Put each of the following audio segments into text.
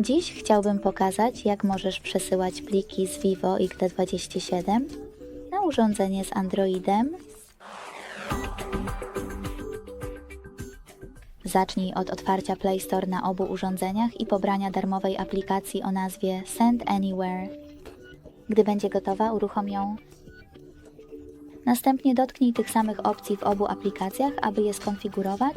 Dziś chciałbym pokazać, jak możesz przesyłać pliki z Vivo XT27 na urządzenie z Androidem. Zacznij od otwarcia Play Store na obu urządzeniach i pobrania darmowej aplikacji o nazwie Send Anywhere. Gdy będzie gotowa, uruchom ją. Następnie dotknij tych samych opcji w obu aplikacjach, aby je skonfigurować.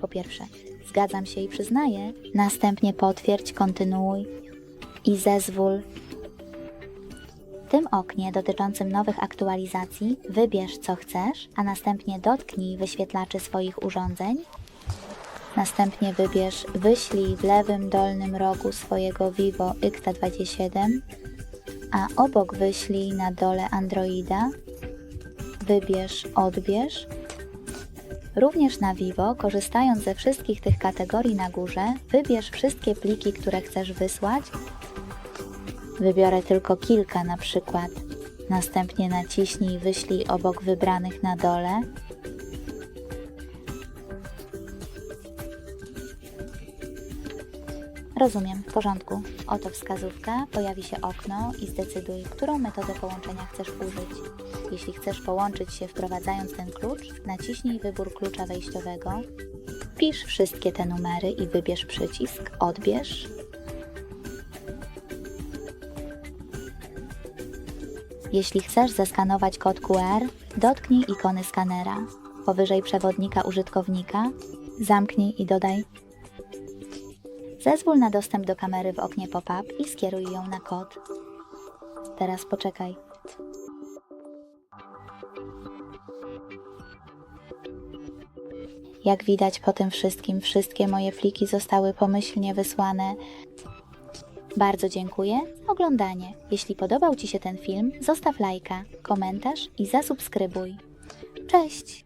Po pierwsze, zgadzam się i przyznaję. Następnie potwierdź, kontynuuj i zezwól. W tym oknie dotyczącym nowych aktualizacji wybierz co chcesz, a następnie dotknij wyświetlaczy swoich urządzeń. Następnie wybierz wyślij w lewym dolnym rogu swojego Vivo X27, a obok wyślij na dole Androida. Wybierz odbierz Również na Vivo, korzystając ze wszystkich tych kategorii na górze, wybierz wszystkie pliki, które chcesz wysłać. Wybiorę tylko kilka na przykład. Następnie naciśnij wyślij obok wybranych na dole. Rozumiem, w porządku. Oto wskazówka, pojawi się okno i zdecyduj, którą metodę połączenia chcesz użyć. Jeśli chcesz połączyć się wprowadzając ten klucz, naciśnij wybór klucza wejściowego, wpisz wszystkie te numery i wybierz przycisk Odbierz. Jeśli chcesz zeskanować kod QR, dotknij ikony skanera. Powyżej przewodnika użytkownika zamknij i dodaj Zezwól na dostęp do kamery w oknie pop-up i skieruj ją na kod. Teraz poczekaj. Jak widać po tym wszystkim, wszystkie moje pliki zostały pomyślnie wysłane. Bardzo dziękuję za oglądanie. Jeśli podobał Ci się ten film, zostaw lajka, komentarz i zasubskrybuj. Cześć!